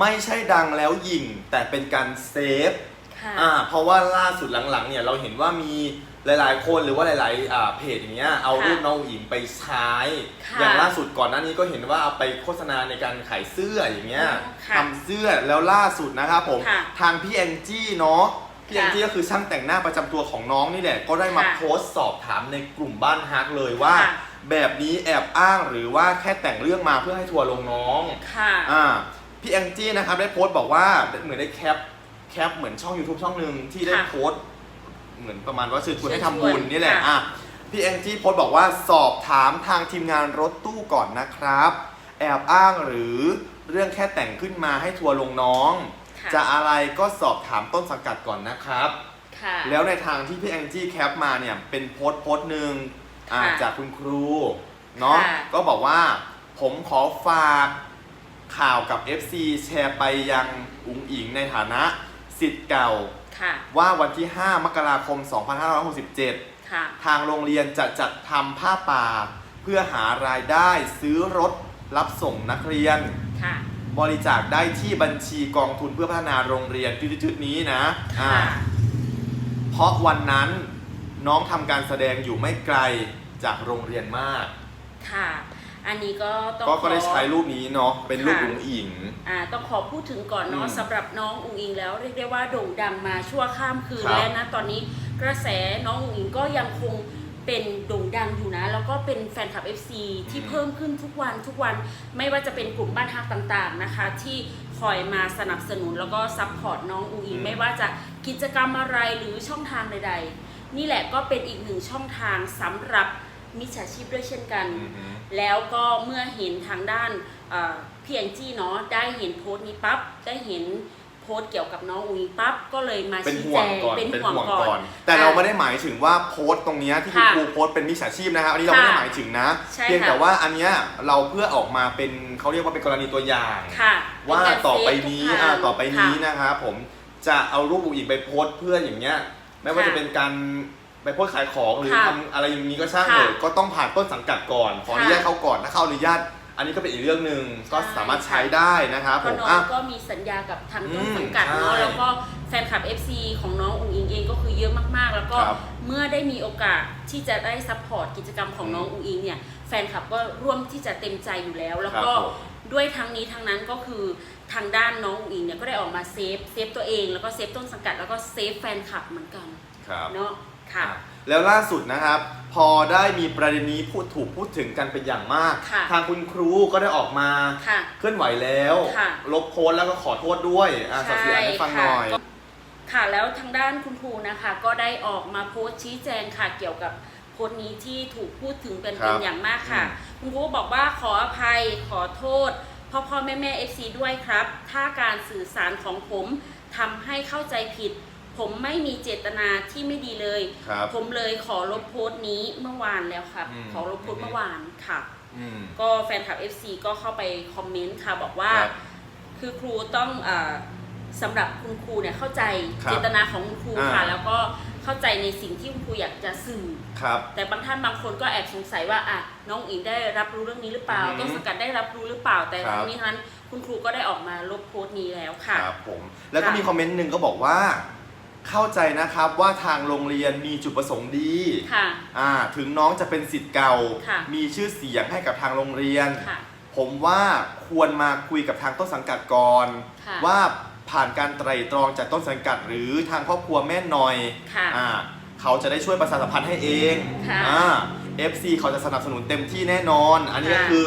ไม่ใช่ดังแล้วยิงแต่เป็นการเซฟค่ะ อ่าเพราะว่าล่าสุดหลังๆเนี่ยเราเห็นว่ามีหลายๆ คนหรือว่าหลายๆอ่าเพจอย่างเงี้ยเอาค่ะรูปน้องอุ๋งอิงไปใช้ ค่ะ อย่างล่าสุดก่อนหน้านี้ก็เห็นว่าเอาไปโฆษณาในการขายเสื้ออย่างเงี้ยอืมค่ะทำเสื้อแล้วล่าสุดนะครับผมค่ะทางพี่แองจี้เนาะพี่แองค่ะจี้ก็คือช่างแต่งหน้าประจำตัวของน้องนี่แหละก็ได้มาค่ะโพสต์สอบถามในกลุ่มบ้านฮักเลยว่า ค่ะ แบบนี้แอบอ้างหรือว่าแค่แต่งเรื่องมาเพื่อให้ทัวร์ลงน้อง ค่ะ อ่า พี่แองจี้นะครับได้โพสต์บอกว่าเหมือนได้แคปแคปเหมือนช่อง YouTube ช่องหนึ่งที่ได้ค่ะโพสต์เหมือนประมาณว่าเชิญชวนให้เชิญชวนทำบุญนี่แหละค่ะ อะพี่แองจี้โพสต์บอกว่าสอบถามทางทีมงานรถตู้ก่อนนะครับ แอบอ้างหรือเรื่องแค่แต่งขึ้นมาให้ทัวร์ลงน้อง ค่ะจะอะไรก็สอบถามต้นสังกัดก่อนนะครับ ค่ะ แล้วในทางที่พี่แองจี้แคปมาเนี่ยเป็นโพสต์โพสต์หนึ่งอ่าค่ะจากคุณครูเนาะค่ะก็บอกว่าผมขอฝาก ข่าวกับ FC แชร์ไปยังอุ๋งอิงในฐานะสิทธิ์เก่า ค่ะ ว่าวันที่ 5 มกราคม 2567 ค่ะ ทางโรงเรียนจะจัดทำผ้าป่า เพื่อหารายได้ซื้อรถรับส่งนักเรียน ค่ะ บริจาคได้ที่บัญชีกองทุนเพื่อพัฒนาโรงเรียนจุดๆๆนี้นะอ่าค่ะ เพราะวันนั้นน้องทำการแสดงอยู่ไม่ไกลจากโรงเรียนมาก ค่ะ อันนี้ก็ต้องก็ก็ได้ขอ ใช้รูปนี้เนาะเป็นรูปค่ะ อุ๋งอิง อ่าต้องขอพูดถึงก่อนเนาะอืมสำหรับน้องอุ๋งอิงแล้วเรียกได้ว่าโด่งดังมาชั่วข้ามคืนครับ และนะตอนนี้กระแสน้องอุ๋งอิงก็ยังคงเป็นโด่งดังอยู่นะ แล้วก็เป็นแฟนคลับ FC ที่เพิ่มขึ้นทุกวันทุกวันไม่ว่าจะเป็นกลุ่มบ้านฮักต่างๆนะคะ ที่คอยมาสนับสนุนแล้วก็ซัพพอร์ตน้องอุ๋งอิงอืมไม่ว่าจะกิจกรรมอะไรหรือช่องทางใดๆ นี่แหละก็เป็นอีกหนึ่งช่องทางสำหรับ มิจฉาชีพด้วยเช่นกัน อือหือแล้วก็เมื่อเห็นทางด้านเอ่อพี่แองจี้เนาะได้เห็นโพสต์นี้ปั๊บได้เห็นโพสต์เกี่ยวกับน้องอุ๋งอิงปั๊บก็เลยมาเป็นชี้ห่แจวงงก่อนเป็นเป็นห่วงห่วงก่ก่ออนนแต่เราไม่ได้หมายถึงว่าโพสต์ตรงเนี้ยที่คุณค่ะครูโพสต์เป็นมิจฉาชีพนะครับอันนี้เราค่ะไม่ได้หมายถึงนะ ใช่เพียงค่ะ แต่ว่าอันเนี้ยเราเพื่อออกมาเป็นเขาเรียกว่าเป็นกรณีตัวอย่าง ค่ะว่าเป็นการต่อไปเซฟนี้ทุกทางอ่าต่อไปนี้ค่ะ นะครับผมจะเอารูปอุ๋งอิงไปโพสต์เพื่ออย่างเงี้ย ไม่ว่าค่ะจะเป็นการ ไปโพสต์ขายของหรือค่ะทำอะไรอย่างนี้ก็ช่างค่ะเถอะก็ต้องผ่านต้นสังกัดก่อน ขออนุญาตค่ะเขาก่อนถ้าเขาอนุญาต อันนี้ก็เป็นอีกเรื่องหนึ่งก็ใช่สามารถใช้ได้นะครับเพผราะมน้องอะก็มีสัญญากับทางต้นอืมสังกัดเนาะใช่แล้วก็แฟนคลับ FC ของน้องอุ๋งอิงเองก็คือเยอะมากๆ แล้วก็ครับเมื่อได้มีโอกาสที่จะได้ซัพพอร์ตกิจกรรมของอืมน้องอุ๋งอิงเนี่ยแฟนคลับก็ร่วมที่จะเต็มใจอยู่แล้ว แล้วก็ครับผมด้วยทั้งนี้ทั้งนั้นก็คือทางด้านน้องอุ๋งอิงเนี่ยก็ได้ออกมาเซฟเซฟตัวเองแล้วก็เซฟต้นสังกัดแล้วก็เซฟแฟนคลับเหมือนกันครับ เนาะ ค่ะอะ แล้วล่าสุดนะครับ พอได้มีประเด็นนี้พูดถูกพูดถึงกันเป็นอย่างมาก ค่ะทางคุณครูก็ได้ออกมาค่ะเคลื่อนไหวแล้ว ค่ะลบโพสต์แล้วก็ขอโทษด้วยอะสักเสียให้ฟังหน่อยค่ะ ค่ะแล้วทางด้านคุณครูนะคะก็ได้ออกมาโพสต์ชี้แจงค่ะเกี่ยวกับโพสต์นี้ที่ถูกพูดถึงเป็นครับเป็นอย่างมากค่ะคุณครูบอกว่าขออภัยขอโทษพ่อพ่อแม่แม่เอฟซีด้วยครับ ถ้าการสื่อสารของผมทำให้เข้าใจผิด ผมไม่มีเจตนาที่ไม่ดีเลย ครับผมเลยขอลบโพสต์นี้เมื่อวานแล้วครับ อืมขอลบโพสต์เมื่อวานค่ะ อืม ก็แฟนคลับ FC ก็เข้าไปคอมเมนต์ค่ะบอกว่า ครับคือครูต้องอาสำหรับคุณครูเนี่ยเข้าใจครับเจตนาของคุณครูอ่าค่ะแล้วก็เข้าใจในสิ่งที่คุณครูอยากจะสื่อ ครับ แต่บางท่านบางคนก็แอบสงสัยว่าอะน้องอิงได้รับรู้เรื่องนี้หรือเปล่า อือหือต้นสังกัดได้รับรู้หรือเปล่า แต่ครับ ทั้งนี้ทั้งนั้นคุณครูก็ได้ออกมาลบโพสต์นี้แล้วค่ะ ครับผม แล้วก็ค่ะ มีคอมเมนต์หนึ่งก็บอกว่า เข้าใจนะครับว่าทางโรงเรียนมีจุดประสงค์ดีค่ะ อ่าถึงน้องจะเป็นสิทธิ์เก่า ค่ะ มีชื่อเสียงให้กับทางโรงเรียน ค่ะ ผมว่าควรมาคุยกับทางต้นสังกัดก่อน ค่ะ ว่าผ่านการไตร่ตรองจากต้นสังกัดหรือทางครอบครัวแม่หน่อย ค่ะ อ่าเขาจะได้ช่วยประชาสัมพันธ์ให้เองค่ะอ่า FC เขาจะสนับสนุนเต็มที่แน่นอน อันนี้ก็ค่ะคือ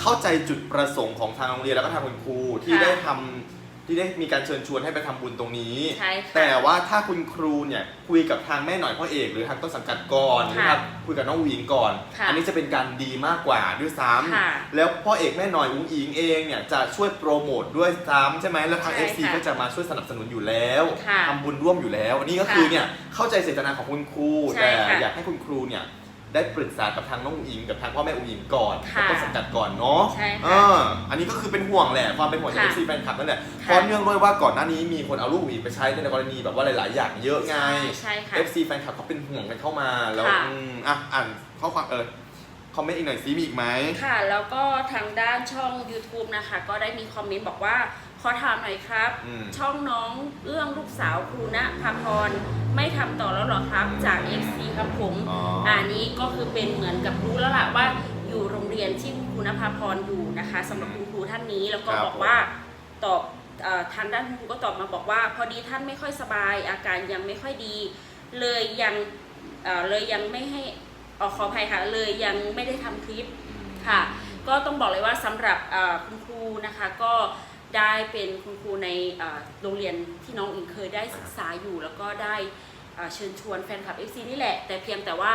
เข้าใจจุดประสงค์ของทางโรงเรียนแล้วก็ทางคุณครูที่ค่ะได้ทำ ที่ได้มีการเชิญชวนให้ไปทำบุญตรงนี้ ใช่ค่ะแต่ว่าถ้าคุณครูเนี่ยคุยกับทางแม่หน่อยพ่อเอกหรือทางต้นสังกัดก่อนหรือค่ะครับคุยกับน้องหวิงก่อน ค่ะอันนี้จะเป็นการดีมากกว่าด้วยซ้ค่ะำแล้วพ่อเอกแม่หน่อยอุ้งอิงเองเนี่ยจะช่วยโปรโมทด้วยซ้ำใช่ไหมแล้วทาง ใช่ FC ค่ะก็จะมาช่วยสนับสนุนอยู่แล้วค่ะทำบุญร่วมอยู่แล้วอันนี้ก็คือเนี่ยเข้าใจเจตนาของคุณครูใช่แต่ค่ะ อยากให้คุณครูเนี่ย ได้ปรึกษากับทางน้องอุ๋งอิงกับทางพ่อแม่อุ๋งอิงก่อนค่ะกับต้นสังกัดก่อนเนาะใช่ค่ะเอออันนี้ก็คือเป็นห่วงแหละความเป็นห่วงจากค่ะ FC แฟนคลับนั่นแหละค่ะเพราะเนื่องด้วยว่าก่อนหน้านี้มีคนเอารูปอุ๋งอิงไปใช้ในกรณีแบบว่าหลาย ๆ อย่างเยอะไงใช่ใช่ค่ะ FC แฟนคลับเขาเป็นห่วงกันเข้ามาแล้วค่ะ อืมอะอ่านข้อความเออคอมเมนต์อีกหน่อยซิมีอีกไหม ค่ะ แล้วก็ทางด้านช่อง YouTube นะคะ ก็ได้มีคอมเมนต์บอกว่า ขอถามหน่อยครับ อืม ช่องน้องเอื้องลูกสาวครูณภาพรไม่ทำต่อแล้วเหรอครับ จาก FC ครับผมอ๋ออันนี้ก็คือเป็นเหมือนกับรู้แล้วล่ะว่าอยู่โรงเรียนที่ครูณภาพรอยู่นะคะสำหรับคุณครูท่านนี้แล้วก็ครับบอกว่าตอบเอ่อทางด้านคุณครูก็ตอบมาบอกว่า พอดีท่านไม่ค่อยสบาย อาการยังไม่ค่อยดี เลยยังเอ่อเลยยังไม่ให้เออขออภัยค่ะเลยยังไม่ได้ทำคลิป ค่ะก็ต้องบอกเลยว่าสำหรับเอ่อคุณครูนะคะก็ ได้เป็นคุณครูในโรงเรียนที่น้องอิงเคยได้ศึกษาอยู่ แล้วก็ได้เชิญชวนแฟนคลับ FC นี่แหละ แต่เพียงแต่ว่า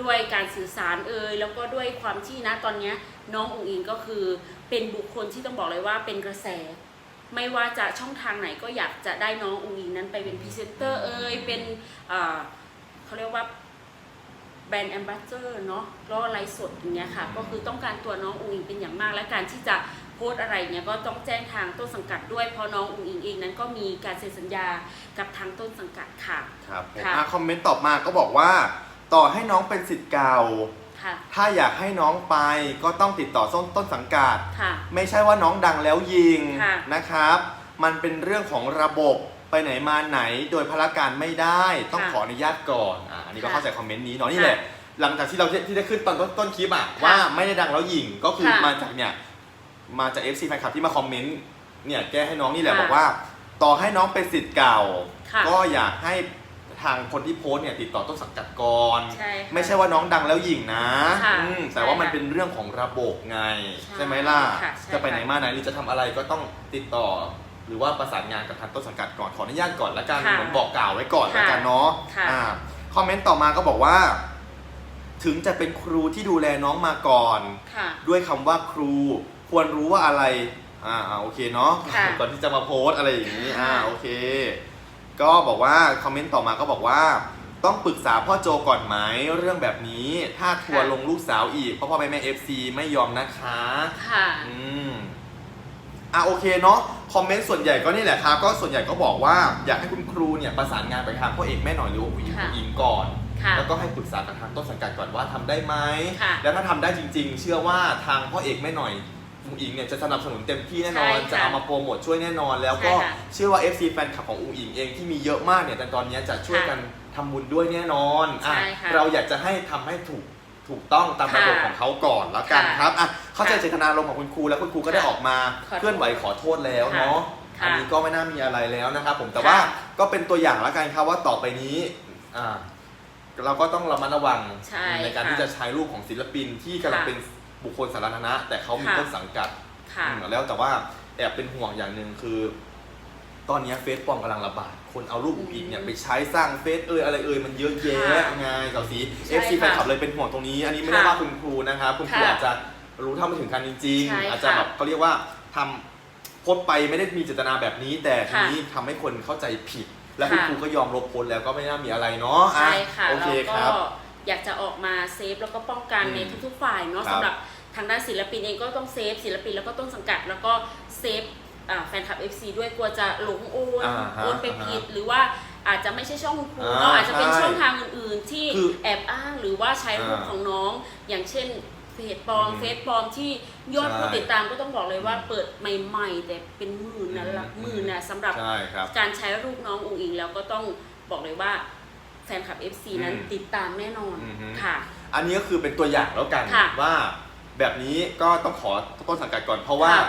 ด้วยการสื่อสารเอ่ยแล้วก็ด้วยความที่นะตอนนี้น้องอุ๋งอิงก็คือเป็นบุคคลที่ต้องบอกเลยว่าเป็นกระแส ไม่ว่าจะช่องทางไหนก็อยากจะได้น้องอุ๋งอิงนั้นไปเป็นพรีเซนเตอร์เอ่ยเป็นเขาเรียกว่าแบรนด์แอมบาสเดอร์เนาะก็ไลฟ์สดอย่างเงี้ยค่ะ ก็คือต้องการตัวน้องอุ๋งอิงเป็นอย่างมากและการที่จะ โพสต์อะไรเงี้ยก็ต้องแจ้งทางต้นสังกัดด้วยเพราะน้องอุ๋งอิงเองนั้นก็มีการเซ็นสัญญากับทางต้นสังกัดค่ะ ครับผมค่ะ อะคอมเมนต์ตอบมาก็บอกว่า ต่อให้น้องเป็นสิทธิ์เก่า ค่ะ ถ้าอยากให้น้องไปก็ต้องติดต่อต้นต้นสังกัด ค่ะ ไม่ใช่ว่าน้องดังแล้วยิงค่ะนะครับ มันเป็นเรื่องของระบบไปไหนมาไหนโดยพละการไม่ได้ ต้องค่ะขออนุญาตก่อนอ่าอันนี้ก็ค่ะเข้าใจคอมเมนต์นี้เนาะนี่ค่ะแหละ หลังจากที่เราที่ได้ขึ้นตอนต้นต้นคลิปอะค่ะว่าไม่ได้ดังแล้วยิงก็คือค่ะมาจากเนี่ย มาจาก FC แฟนคลับที่มาคอมเมนต์เนี่ยแก้ให้น้องนี่แหละค่ะบอกว่า ต่อให้น้องเป็นสิทธิ์เก่า ค่ะก็อยากให้ทางคนที่โพสต์เนี่ยติดต่อต้นสังกัดก่อนใช่ค่ะไม่ใช่ว่าน้องดังแล้วหยิงนะค่ะอืมแต่ว่ามันใช่ค่ะเป็นเรื่องของระบบไง ใช่ใช่ไหมล่ะค่ะใช่จะไปไหนค่ะมาไหนหรือจะทำอะไรก็ต้องติดต่อ หรือว่าประสานงานกับทางต้นสังกัดก่อนขออนุญาตก่อนละกันค่ะเหมือนบอกกล่าวไว้ก่อนค่ะละกันเนาะค่ะ อ่าคอมเมนต์ต่อมาก็บอกว่า ถึงจะเป็นครูที่ดูแลน้องมาก่อน ค่ะ ด้วยคำว่าครู ควรรู้ว่าอะไรอ่าอ่าโอเคเนาะค่ะ ก่อนที่จะมาโพสต์อะไรอย่างนี้ อ่าค่ะโอเค ก็บอกว่าคอมเมนต์ต่อมาก็บอกว่า ต้องปรึกษาพ่อโจก่อนไหมเรื่องแบบนี้ ถ้าทัวร์ลงลูกสาวอีกเพราะพ่อแม่แม่เอฟซีไม่ยอมนะคะ ค่ะ อืม อะโอเคเนาะคอมเมนต์ส่วนใหญ่ก็นี่แหละครับ ก็ส่วนใหญ่ก็บอกว่าอยากให้คุณครูเนี่ยประสานงานไปทางพ่อเอกแม่หน่อยหรือว่าผู้หญิงค่ะ ผู้หญิงก่อน ค่ะ แล้วก็ให้ปรึกษากับทางต้นสังกัดก่อนว่าทำได้ไหมค่ะ แล้วถ้าทำได้จริง ๆ เชื่อว่าทางพ่อเอกแม่หน่อย อุ๋งอิงเนี่ยจะสนับสนุนเต็มที่แน่นอน ใช่ค่ะจะเอามาโปรโมทช่วยแน่นอน แล้วก็ใช่ค่ะเชื่อว่า FC แฟนคลับของอุ๋งอิงเองที่มีเยอะมากเนี่ยแต่ตอนนี้จะช่วยกันทำบุญด้วยแน่นอนอะใช่ค่ะเราอยากจะให้ทำให้ถูกถูกต้องตามระบบค่ะของเขาก่อนแล้วกันค่ะครับอะเข้าใจค่ะเจตนารมณ์ของคุณครูแล้วคุณครูก็ได้ค่ะออกมาขอโทษเคลื่อนไหวขอโทษแล้วเนาะค่ะอันนี้ก็ไม่น่ามีอะไรแล้วนะครับผมแต่ค่ะว่าก็เป็นตัวอย่างแล้วกันครับว่าต่อไปนี้อ่า เราก็ต้องระมัดระวังใช่ในการค่ะที่จะใช้รูปของศิลปินที่กำลังค่ะเป็น บุคคลสาธารณะ แต่เขามีค่ะ ต้นสังกัดค่ะ อืมแล้วแต่ว่าแอบเป็นห่วงอย่างหนึ่งคือ ตอนนี้เฟซปลอมกำลังระบาด คนเอารูปอุ๋งอิงเนี่ยไปใช้สร้างเฟซเอ่ยอะไรเอ่ยมันเยอะแยะค่ะไงเก่าสีใช่ FC แฟนคลับเลยเป็นห่วงตรงนี้ อันนี้ไม่ค่ะได้ว่าคุณครูนะครับคุณครูค่ะอาจจะรู้เท่าไม่ถึงการจริง ใช่ๆ อาจจะค่ะแบบเขาเรียกว่าทำโพสต์ไปไม่ได้มีเจตนาแบบนี้ แต่ทีค่ะนี้ทำให้คนเข้าใจผิด และคุณค่ะ ครูก็ยอมลบโพสต์แล้วก็ไม่น่ามีอะไรเนาะอ่ใช่ค่ะโอเราเคคก็รับ อยากจะออกมาเซฟแล้วก็ป้องกันอืมในทุกๆฝ่ายเนาะครับสำหรับ ทางด้านศิลปินเองก็ต้องเซฟศิลปินแล้วก็ต้นสังกัด แล้วก็เซฟอ่าแฟนคลับ FC ด้วยกลัวจะหลงโอนอ่าฮะโอนไปผิดหรือว่าอาจจะไม่ใช่ช่องคุณครูอ่าเนาะอาจจะเป็นใช่ช่องทางอื่นๆ ที่คือแอบอ้างหรือว่าใช้รูปอ่าของน้อง อย่างเช่นเพจปลอมอืมเฟซปลอมที่ยอดใช่ผู้ติดตามก็ต้องบอกเลยว่าเปิดใหม่ๆ แต่เป็นหมื่นนะอืมหลักหมื่นนะสำหรับ ใช่ครับ การใช้รูปน้องอุ๋งอิงแล้วก็ต้องบอกเลยว่าแฟนคลับ FC นั้นอืมติดตามแน่นอนอือฮึ ค่ะ อันนี้ก็คือเป็นตัวอย่างแล้วกันค่ะว่า แบบนี้ก็ต้องขอต้นสังกัดก่อนเพราะว่าค่ะ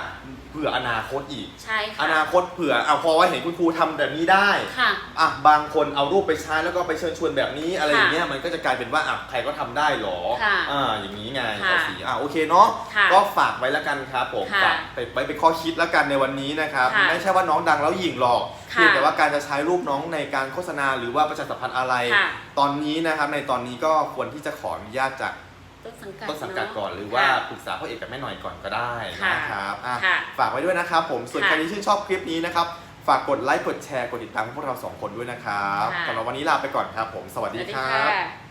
เผื่ออนาคตอีก ใช่อค่ะนาคตเผื่อเอาพอว่าเห็นคุณครูทำแบบนี้ได้ค่ะ อะบางคนเอารูปไปใช้แล้วก็ไปเชิญชวนแบบนี้อะไรค่ะอย่างเงี้ยมันก็จะกลายเป็นว่าอะใครก็ทำได้หรอค่ะอ่าอย่างนี้ไงค่ะภาษีอะโอเคเนาะค่ะก็ฝากไว้แล้วกันครับผมค่ะฝากไปไว้เป็นข้อคิดแล้วกันในวันนี้นะครับค่ะไม่ใช่ว่าน้องดังแล้วหยิ่งหรอกค่ะเพียงแต่ว่าการจะใช้รูปน้องในการโฆษณาหรือว่าประชาสัมพันธ์อะไร ค่ะ ตอนนี้นะครับในตอนนี้ก็ควรที่จะขออนุญาตจาก ต้นสังกัดต้นสังกัดเะก่อนหรือว่าค่ะปรึกษาพ่อเอกกับแม่หน่อยก่อนก็ได้ค่ะนะครับอะค่ะฝากไว้ด้วยนะครับผมส่วนค่ะใครที่ชื่นชอบคลิปนี้นะครับ ฝากกดไลค์กดแชร์กดติดตามพวกเราสองคนด้วยนะครับค่ะสำหรับวันนี้ลาไปก่อนครับผมสวัสสดีวัสดีครัค่ะบ